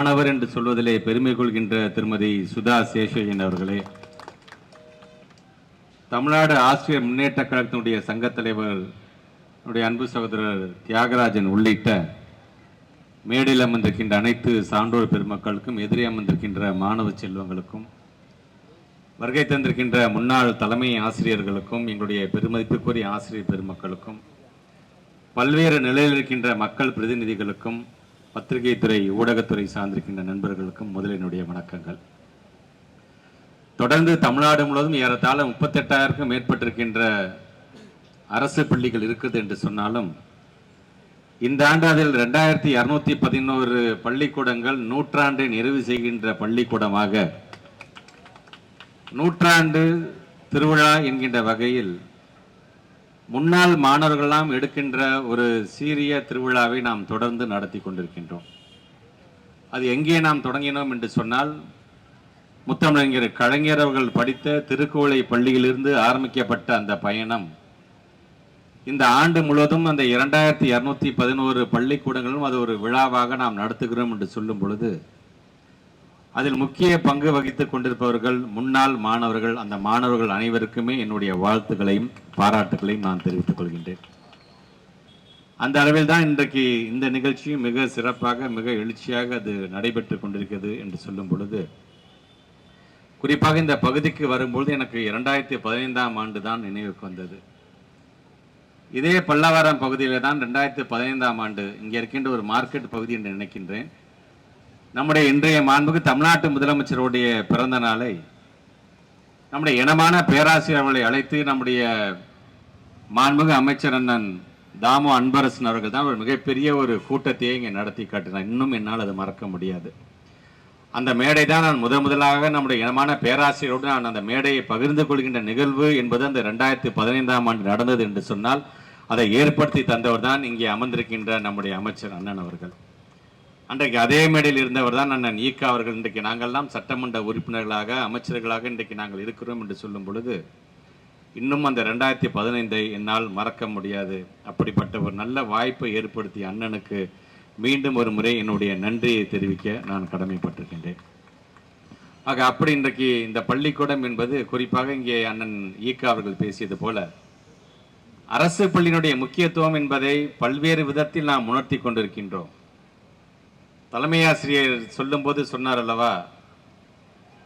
மாணவர் என்று சொல்வதிலே பெருமை கொள்கின்ற திருமதி சுதா சேஷையன் அவர்களே தமிழ்நாடு ஆசிரியர் முன்னேற்ற கழகத்தினுடைய சங்கத் தலைவர் என்னுடைய அன்பு சகோதரர் தியாகராஜன் உள்ளிட்ட மேடையில் அமர்ந்திருக்கின்ற அனைத்து சான்றோர் பெருமக்களுக்கும் எதிரே அமர்ந்திருக்கின்ற மாணவ செல்வங்களுக்கும் வருகை தந்திருக்கின்ற முன்னாள் தலைமை ஆசிரியர்களுக்கும் எங்களுடைய பெருமதிப்புக்குரிய ஆசிரியர் பெருமக்களுக்கும் பல்வேறு நிலையில் இருக்கின்ற மக்கள் பிரதிநிதிகளுக்கும் பத்திரிகை துறை ஊடகத்துறை சார்ந்திருக்கின்ற நண்பர்களுக்கும் முதலினுடைய வணக்கங்கள். தொடர்ந்து தமிழ்நாடு முழுவதும் ஏறத்தாழ முப்பத்தெட்டாயிரக்கும் மேற்பட்டிருக்கின்ற அரசு பள்ளிகள் இருக்குது என்று சொன்னாலும் இந்த ஆண்டு அதில் ரெண்டாயிரத்தி இரநூத்தி பதினோரு பள்ளிக்கூடங்கள் நூற்றாண்டை நிறைவு செய்கின்ற பள்ளிக்கூடமாக நூற்றாண்டு திருவிழா என்கின்ற வகையில் முன்னாள் மாணவர்களெல்லாம் எடுக்கின்ற ஒரு சீரிய திருவிழாவை நாம் தொடர்ந்து நடத்தி கொண்டிருக்கின்றோம். அது எங்கே நாம் தொடங்கினோம் என்று சொன்னால் முத்தமிழறிஞர் கலைஞர் அவர்கள் படித்த திருக்கோளை பள்ளியிலிருந்து ஆரம்பிக்கப்பட்ட அந்த பயணம் இந்த ஆண்டு முழுவதும் அந்த இரண்டாயிரத்தி இரநூத்தி பதினோரு பள்ளிக்கூடங்களும் அது ஒரு விழாவாக நாம் நடத்துகிறோம் என்று சொல்லும் பொழுது அதில் முக்கிய பங்கு வகித்துக் கொண்டிருப்பவர்கள் முன்னாள் மாணவர்கள் அந்த மாணவர்கள் அனைவருக்குமே என்னுடைய வாழ்த்துக்களையும் பாராட்டுகளையும் நான் தெரிவித்துக் கொள்கின்றேன். அந்த அளவில் தான் இன்றைக்கு இந்த நிகழ்ச்சியும் மிக சிறப்பாக மிக எழுச்சியாக அது நடைபெற்று கொண்டிருக்கிறது என்று சொல்லும் பொழுது குறிப்பாக இந்த பகுதிக்கு வரும்பொழுது எனக்கு இரண்டாயிரத்தி பதினைந்தாம் ஆண்டு தான் நினைவுக்கு வந்தது. இதே பல்லாவரம் பகுதியில் தான் ரெண்டாயிரத்தி பதினைந்தாம் ஆண்டு இங்கே இருக்கின்ற ஒரு மார்க்கெட் பகுதி என்று நினைக்கின்றேன். நம்முடைய இன்றைய மாண்புக்கு தமிழ்நாட்டு முதலமைச்சருடைய பிறந்த நாளை நம்முடைய இனமான பேராசிரியர் அவர்களை அழைத்து நம்முடைய மாண்புக அமைச்சர் அண்ணன் தாமு அன்பரசன் அவர்கள் தான் ஒரு மிகப்பெரிய ஒரு கூட்டத்தையே இங்கே நடத்தி காட்டினார். இன்னும் என்னால் அது மறக்க முடியாது. அந்த மேடை தான் நான் முதன் முதலாக நம்முடைய இனமான பேராசிரியரோடு நான் அந்த மேடையை பகிர்ந்து கொள்கின்ற நிகழ்வு என்பது அந்த ரெண்டாயிரத்தி பதினைந்தாம் ஆண்டு நடந்தது என்று சொன்னால் அதை ஏற்படுத்தி தந்தவர் தான் இங்கே அமர்ந்திருக்கின்ற நம்முடைய அமைச்சர் அண்ணன் அவர்கள். அன்றைக்கு அதே மேடையில் இருந்தவர் தான் அண்ணன் ஈக்கா அவர்கள். இன்றைக்கு நாங்கள்லாம் சட்டமன்ற உறுப்பினர்களாக அமைச்சர்களாக இன்றைக்கு நாங்கள் இருக்கிறோம் என்று சொல்லும் பொழுது இன்னும் அந்த ரெண்டாயிரத்தி பதினைந்தை என்னால் மறக்க முடியாது. அப்படிப்பட்ட ஒரு நல்ல வாய்ப்பை ஏற்படுத்திய அண்ணனுக்கு மீண்டும் ஒரு முறை என்னுடைய நன்றியை தெரிவிக்க நான் கடமைப்பட்டிருக்கின்றேன். ஆக அப்படி இன்றைக்கு இந்த பள்ளிக்கூடம் என்பது குறிப்பாக இங்கே அண்ணன் ஈக்கா அவர்கள் பேசியது போல அரசு பள்ளியினுடைய முக்கியத்துவம் என்பதை பல்வேறு விதத்தில் நாம் உணர்த்தி கொண்டிருக்கின்றோம். தலைமையாசிரியர் சொல்லும்போது சொன்னார் அல்லவா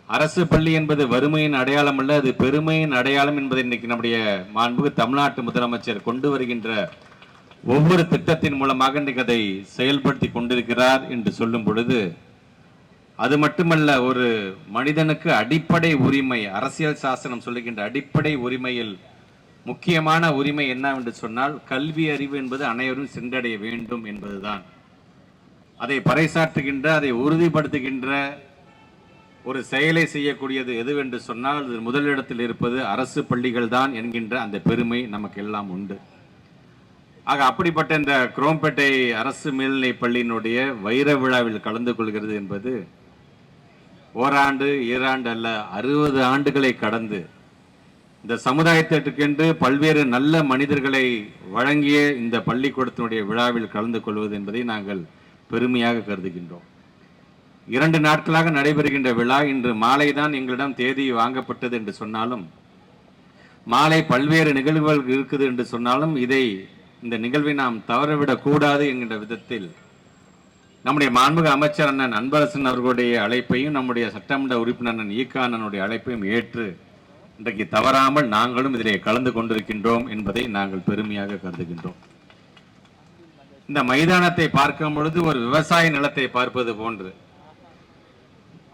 அரசு பள்ளி என்பது வறுமையின் அடையாளம் அல்ல அது பெருமையின் அடையாளம் என்பதை இன்னைக்கு நம்முடைய மாண்பு தமிழ்நாட்டு முதலமைச்சர் கொண்டு வருகின்ற ஒவ்வொரு திட்டத்தின் மூலமாக இன்றைக்கு அதை செயல்படுத்தி கொண்டிருக்கிறார் என்று சொல்லும் பொழுது அது மட்டுமல்ல ஒரு மனிதனுக்கு அடிப்படை உரிமை அரசியல் சாசனம் சொல்லுகின்ற அடிப்படை உரிமையில் முக்கியமான உரிமை என்னவென்று சொன்னால் கல்வி அறிவு என்பது அனைவரும் சென்றடைய வேண்டும் என்பதுதான். அதை பறைசாற்றுகின்ற அதை உறுதிப்படுத்துகின்ற ஒரு செயலை செய்யக்கூடியது எதுவென்று சொன்னால் அது முதலிடத்தில் இருப்பது அரசு பள்ளிகள் தான் என்கின்ற அந்த பெருமை நமக்கு எல்லாம் உண்டு. ஆக அப்படிப்பட்ட இந்த குரோம்பேட்டை அரசு மேல்நிலை பள்ளியினுடைய வைர விழாவில் கலந்து கொள்கிறது என்பது ஓராண்டு ஈராண்டு அல்ல அறுபது ஆண்டுகளை கடந்து இந்த சமுதாயத்திற்கென்று பல்வேறு நல்ல மனிதர்களை வழங்கிய இந்த பள்ளிக்கூடத்தினுடைய விழாவில் கலந்து கொள்வது என்பதை நாங்கள் பெருமையாக கருதுகின்றோம். இரண்டு நாட்களாக நடைபெறுகின்ற விழா இன்று மாலை தான் எங்களிடம் தேதி வாங்கப்பட்டது என்று சொன்னாலும் மாலை பல்வேறு நிகழ்வுகள் இருக்குது என்று சொன்னாலும் இதை இந்த நிகழ்வை நாம் தவறவிடக்கூடாது என்கின்ற விதத்தில் நம்முடைய மாண்புக அமைச்சர் அண்ணன் அன்பரசன் அவர்களுடைய அழைப்பையும் நம்முடைய சட்டமன்ற உறுப்பினர் அண்ணன் ஈகா அண்ணனுடைய அழைப்பையும் ஏற்று இன்றைக்கு தவறாமல் நாங்களும் இதிலே கலந்து கொண்டிருக்கின்றோம் என்பதை நாங்கள் பெருமையாக கருதுகின்றோம். இந்த மைதானத்தை பார்க்கும் பொழுது ஒரு விவசாய நிலத்தை பார்ப்பது போன்று.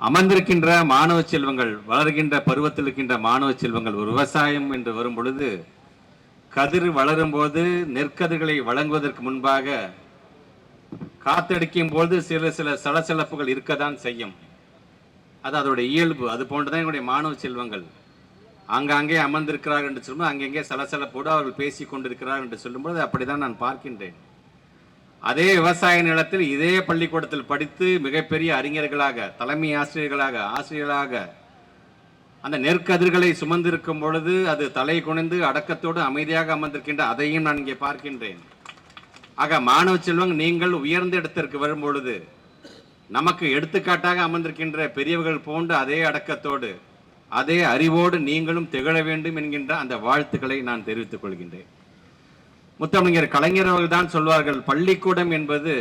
அமர்ந்திருக்கின்ற மாணவ செல்வங்கள் வளர்கின்ற பருவத்தில் இருக்கின்ற மாணவ செல்வங்கள் ஒரு விவசாயம் என்று வரும் பொழுது கதிர் வளரும் போது நெற்கதிர்களை வழங்குவதற்கு முன்பாக காத்தடிக்கும் போது சில சில சலசலப்புகள் இருக்கத்தான் செய்யும். அது அதோட இயல்பு. அது போன்றுதான் என்னுடைய மாணவ செல்வங்கள். ஆங்காங்கே அமர்ந்திருக்கிறார்கள் என்று சொல்லும்போது அங்கங்கே சலசலப்போடு அவர்கள் பேசிக் கொண்டிருக்கிறார்கள் என்று சொல்லும்போது அப்படிதான் நான் பார்க்கின்றேன். அதே விவசாய நிலத்தில் இதே பள்ளிக்கூடத்தில் படித்து மிகப்பெரிய அறிஞர்களாக தலைமை ஆசிரியர்களாக ஆசிரியர்களாக அந்த நெற்கதிர்களை சுமந்திருக்கும் பொழுது அது தலை குனிந்து அடக்கத்தோடு அமைதியாக அமர்ந்திருக்கின்ற அதையும் நான் இங்கே பார்க்கின்றேன். ஆக மாணவ செல்வங்க நீங்கள் உயர்ந்த இடத்திற்கு வரும் பொழுது நமக்கு எடுத்துக்காட்டாக அமர்ந்திருக்கின்ற பெரியவர்கள் போன்று அதே அடக்கத்தோடு அதே அறிவோடு நீங்களும் திகழ வேண்டும் என்கின்ற அந்த வாழ்த்துக்களை நான் தெரிவித்துக் கொள்கின்றேன். முத்தமிழர் கலைஞர் அவர்கள் தான் சொல்வார்கள் பள்ளிக்கூடம் என்பது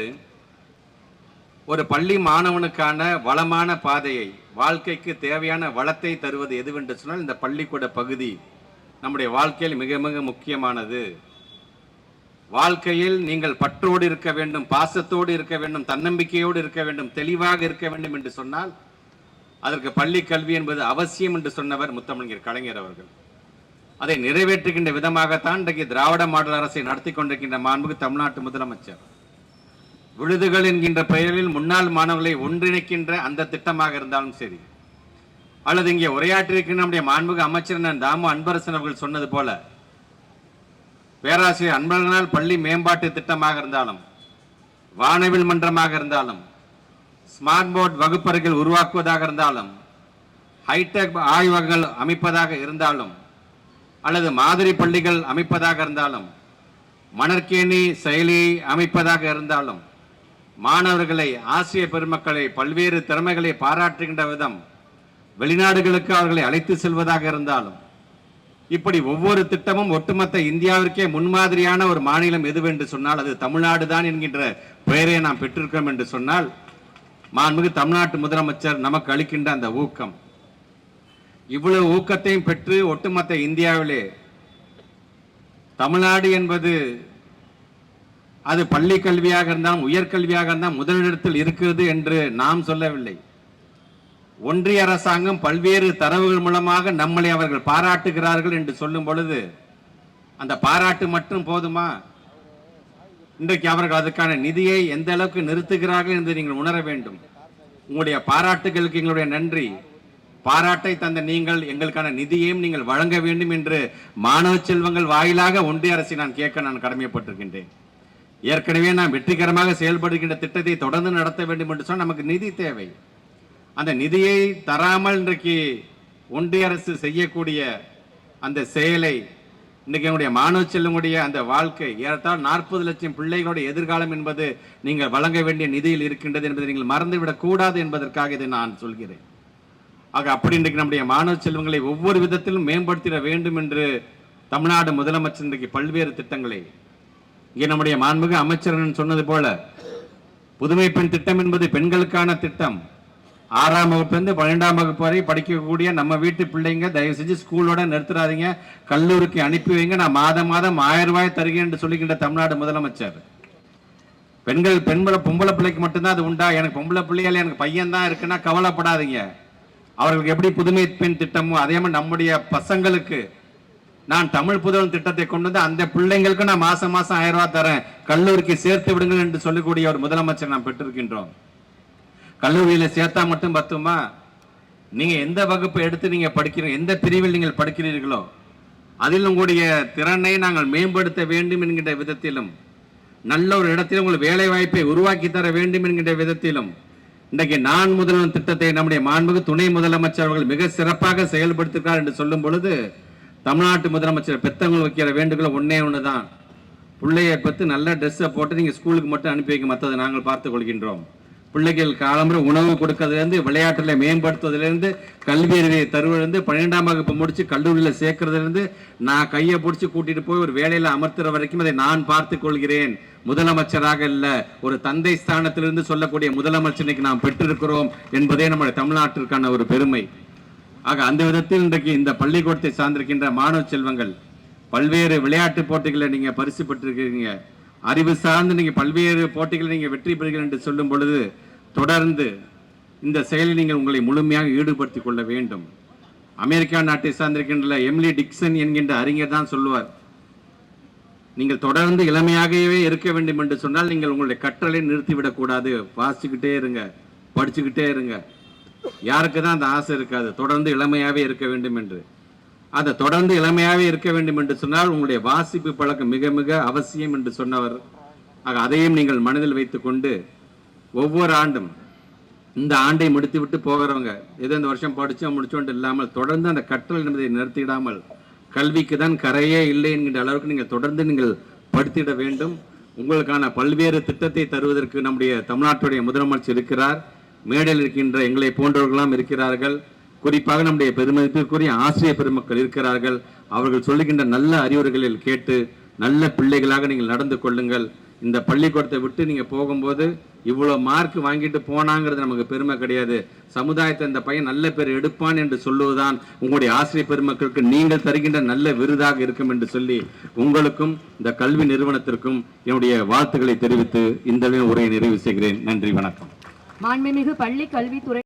ஒரு பள்ளி மாணவனுக்கான வளமான பாதையை வாழ்க்கைக்கு தேவையான வளத்தை தருவது எதுவென்று சொன்னால் இந்த பள்ளிக்கூட பகுதி நம்முடைய வாழ்க்கையில் மிக மிக முக்கியமானது. வாழ்க்கையில் நீங்கள் பற்றோடு இருக்க வேண்டும் பாசத்தோடு இருக்க வேண்டும் தன்னம்பிக்கையோடு இருக்க வேண்டும் தெளிவாக இருக்க வேண்டும் என்று சொன்னால் அதற்கு பள்ளி கல்வி என்பது அவசியம் என்று சொன்னவர் முத்தமிழர் கலைஞர் அவர்கள். அதை நிறைவேற்றுகின்ற விதமாகத்தான் இன்றைக்கு திராவிட மாடல் அரசை நடத்தி கொண்டிருக்கின்ற மாண்புக்கு தமிழ்நாட்டு முதலமைச்சர். விழுதுகள் என்கின்ற பெயரில் முன்னாள் மாணவர்களை ஒன்றிணைக்கின்ற அந்த திட்டமாக இருந்தாலும் சரி அல்லது இங்கே உரையாற்றிருக்கின்ற நம்முடைய மாண்புக்கு அமைச்சர் தாமு அன்பரசன் அவர்கள் சொன்னது போல பேராசிரியர் அன்பழகனால் பள்ளி மேம்பாட்டு திட்டமாக இருந்தாலும் வானவில் மன்றமாக இருந்தாலும் ஸ்மார்ட் போர்ட் வகுப்பறைகள் உருவாக்குவதாக இருந்தாலும் ஹைடெக் ஆய்வகங்கள் அமைப்பதாக இருந்தாலும் அல்லது மாதிரி பள்ளிகள் அமைப்பதாக இருந்தாலும் மணற்கேணி செயலியை அமைப்பதாக இருந்தாலும் மாணவர்களை ஆசிய பெருமக்களை பல்வேறு திறமைகளை பாராட்டுகின்ற விதம் வெளிநாடுகளுக்கு அவர்களை அழைத்து செல்வதாக இருந்தாலும் இப்படி ஒவ்வொரு திட்டமும் ஒட்டுமொத்த இந்தியாவிற்கே முன்மாதிரியான ஒரு மாநிலம் எதுவென்று சொன்னால் அது தமிழ்நாடு தான் என்கின்ற பெயரை நாம் பெற்றிருக்கிறோம் என்று சொன்னால் மாண்புமிகு தமிழ்நாட்டு முதலமைச்சர் நமக்கு அளிக்கின்ற அந்த ஊக்கம். இவ்வளவு ஊக்கத்தையும் பெற்று ஒட்டுமொத்த இந்தியாவிலே தமிழ்நாடு என்பது அது பள்ளி கல்வியாக இருந்தாலும் உயர்கல்வியாக இருந்தால் முதலிடத்தில் இருக்கிறது என்று நாம் சொல்லவில்லை. ஒன்றிய அரசாங்கம் பல்வேறு தரவுகள் மூலமாக நம்மளை அவர்கள் பாராட்டுகிறார்கள் என்று சொல்லும் பொழுது அந்த பாராட்டு மட்டும் போதுமா? இன்றைக்கு அவர்கள் அதுக்கான நிதியை எந்த அளவுக்கு நிறுத்துகிறார்கள் என்று நீங்கள் உணர வேண்டும். உங்களுடைய பாராட்டுகளுக்கு எங்களுடைய நன்றி. பாராட்டை தந்த நீங்கள் எங்களுக்கான நிதியையும் நீங்கள் வழங்க வேண்டும் என்று மாணவ செல்வங்கள் வாயிலாக ஒன்றிய அரசை நான் கேட்க நான் கடமைப்பட்டிருக்கின்றேன். ஏற்கனவே நாம் வெற்றிகரமாக செயல்படுகின்ற திட்டத்தை தொடர்ந்து நடத்த வேண்டும் என்று சொன்னால் நமக்கு நிதி தேவை. அந்த நிதியை தராமல் இன்றைக்கு ஒன்றிய அரசு செய்யக்கூடிய அந்த செயலை இன்றைக்கு என்னுடைய மாணவ செல்வங்களுடைய அந்த வாழ்க்கை ஏறத்தாழ் நாற்பது லட்சம் பிள்ளைகளுடைய எதிர்காலம் என்பது நீங்கள் வழங்க வேண்டிய நிதியில் இருக்கின்றது என்பதை நீங்கள் மறந்துவிடக் கூடாது என்பதற்காக இதை நான் சொல்கிறேன். ஆக அப்படி இன்றைக்கு நம்முடைய மாணவ செல்வங்களை ஒவ்வொரு விதத்திலும் மேம்படுத்திட வேண்டும் என்று தமிழ்நாடு முதலமைச்சர் இன்றைக்கு பல்வேறு திட்டங்களை இங்கே நம்முடைய மாண்புமிகு அமைச்சரன் சொன்னது போல புதுமை பெண் திட்டம் என்பது பெண்களுக்கான திட்டம். ஆறாம் வகுப்புலேருந்து பன்னெண்டாம் வகுப்பு வரை படிக்கக்கூடிய நம்ம வீட்டு பிள்ளைங்க தயவு செஞ்சு ஸ்கூலோட நிறுத்துறாதீங்க கல்லூரிக்கு அனுப்பி வைங்க. நான் மாதம் மாதம் ஆயிரம் ரூபாய் தருகிறேன் என்று சொல்லுகின்ற தமிழ்நாடு முதலமைச்சர். பெண்கள் பெண்களை பொம்பளை பிள்ளைக்கு மட்டும்தான் அது உண்டா? எனக்கு பொம்பளை பிள்ளைகள் எனக்கு பையன் தான் இருக்குன்னா கவலைப்படாதீங்க. அவர்களுக்கு எப்படி புதுமை பெண் திட்டமோ அதே மாதிரி நம்முடைய பசங்களுக்கு நான் தமிழ் புதுவன் திட்டத்தை கொண்டு வந்து அந்த பிள்ளைங்களுக்கு நான் மாசம் மாசம் ஆயிரம் ரூபாய் தரேன். கல்லூரிக்கு சேர்த்து விடுங்கள் என்று சொல்லக்கூடிய ஒரு முதலமைச்சர் நாம் பெற்றிருக்கின்றோம். கல்லூரியில் சேர்த்தா மட்டும் பத்துமா? நீங்க எந்த வகுப்பை எடுத்து நீங்க படிக்கிறீங்க எந்த பிரிவில் நீங்கள் படிக்கிறீர்களோ அதில் உங்களுடைய திறனை நாங்கள் மேம்படுத்த வேண்டும் என்கின்ற விதத்திலும் நல்ல ஒரு இடத்தில் உங்களுக்கு வேலை வாய்ப்பை உருவாக்கி தர வேண்டும் என்கின்ற விதத்திலும் இன்றைக்கு நான் முதல்வன் திட்டத்தை நம்முடைய மாண்புக்கு துணை முதலமைச்சர் அவர்கள் மிக சிறப்பாக செயல்படுத்துகிறார் என்று சொல்லும் பொழுது தமிழ்நாட்டு முதலமைச்சர் பெத்தவங்க வைக்கிற வேண்டுகோள் ஒன்னே ஒன்று தான் பிள்ளையை பத்து நல்ல ட்ரெஸ்ஸை போட்டு நீங்கள் ஸ்கூலுக்கு மட்டும் அனுப்பி வைக்க மற்றதை நாங்கள் பார்த்துக் கொள்கின்றோம். பிள்ளைகள் காலம்புற உணவு கொடுக்கறதுலேருந்து விளையாட்டில் மேம்படுத்துவதிலிருந்து கல்வி அறிவை தருவதுலேருந்து பன்னிரெண்டாம் வகுப்பு முடித்து கல்லூரியில் சேர்க்கறதுலேருந்து நான் கையை பிடிச்சி கூட்டிகிட்டு போய் ஒரு வேலையில் அமர்த்துற வரைக்கும் அதை நான் பார்த்து கொள்கிறேன். முதலமைச்சராக இல்லை ஒரு தந்தை ஸ்தானத்திலிருந்து சொல்லக்கூடிய முதலமைச்சனைக்கு நாம் பெற்றிருக்கிறோம் என்பதே நம்முடைய தமிழ்நாட்டிற்கான ஒரு பெருமை. ஆக அந்த விதத்தில் இன்றைக்கு இந்த பள்ளிக்கூடத்தை சார்ந்திருக்கின்ற மாணவ செல்வங்கள் பல்வேறு விளையாட்டு போட்டிகளை நீங்கள் பரிசு பெற்றிருக்கிறீங்க. அறிவு சார்ந்து நீங்க பல்வேறு போட்டிகளில் நீங்கள் வெற்றி பெறுகிறீர்கள் என்று சொல்லும் பொழுது தொடர்ந்து இந்த செயலில் நீங்கள் உங்களை முழுமையாக ஈடுபடுத்திக் கொள்ள வேண்டும். அமெரிக்கா நாட்டை சார்ந்திருக்கின்ற எம்லி டிக்சன் என்கின்ற அறிஞர் தான் சொல்லுவார் நீங்கள் தொடர்ந்து இளமையாகவே இருக்க வேண்டும் என்று சொன்னால் நீங்கள் உங்களுடைய கற்றலை நிறுத்திவிடக்கூடாது வாசிச்சுக்கிட்டே இருங்க படிச்சுக்கிட்டே இருங்க. யாருக்கு தான் அந்த ஆசை இருக்காது. தொடர்ந்து இளமையாகவே இருக்க வேண்டும் என்று. அதை தொடர்ந்து இளமையாகவே இருக்க வேண்டும் என்று சொன்னால் உங்களுடைய வாசிப்பு பழக்கம் மிக மிக அவசியம் என்று சொன்னவர். ஆக அதையும் நீங்கள் மனதில் வைத்துக்கொண்டு ஒவ்வொரு ஆண்டும் இந்த ஆண்டை முடித்து விட்டு போகிறவங்க எது இந்த வருஷம் படித்தோம் முடிச்சோண்டு இல்லாமல் தொடர்ந்து அந்த கற்றல் என்பதை நிறுத்திடாமல் கல்விக்கு தான் கரையே இல்லை என்கின்ற அளவுக்கு நீங்கள் தொடர்ந்து நீங்கள் படுத்திட வேண்டும். உங்களுக்கான பல்வேறு திட்டத்தை தருவதற்கு நம்முடைய தமிழ்நாட்டுடைய முதலமைச்சர் இருக்கிறார். மேடையில் இருக்கின்ற எங்களை போன்றவர்களாம் இருக்கிறார்கள். குறிப்பாக நம்முடைய பெருமதிப்பிற்குரிய ஆசிரியர் பெருமக்கள் இருக்கிறார்கள். அவர்கள் சொல்லுகின்ற நல்ல அறிவுரைகளில் கேட்டு நல்ல பிள்ளைகளாக நீங்கள் நடந்து கொள்ளுங்கள். இந்த பள்ளிக்கூடத்தை விட்டு நீங்க போகும்போது இவ்வளோ மார்க் வாங்கிட்டு போனாங்கிறது நமக்கு பெருமை கிடையாது. சமுதாயத்தை இந்த பையன் நல்ல பேர் எடுப்பான் என்று சொல்லுவதுதான் உங்களுடைய ஆசிரியர் பெருமக்களுக்கு நீங்கள் தருகின்ற நல்ல விருதாக இருக்கும் என்று சொல்லி உங்களுக்கும் இந்த கல்வி நிறுவனத்திற்கும் என்னுடைய வாழ்த்துக்களை தெரிவித்து இந்த உரையை நிறைவு செய்கிறேன். நன்றி வணக்கம். மாண்புமிகு பள்ளி கல்வித்துறை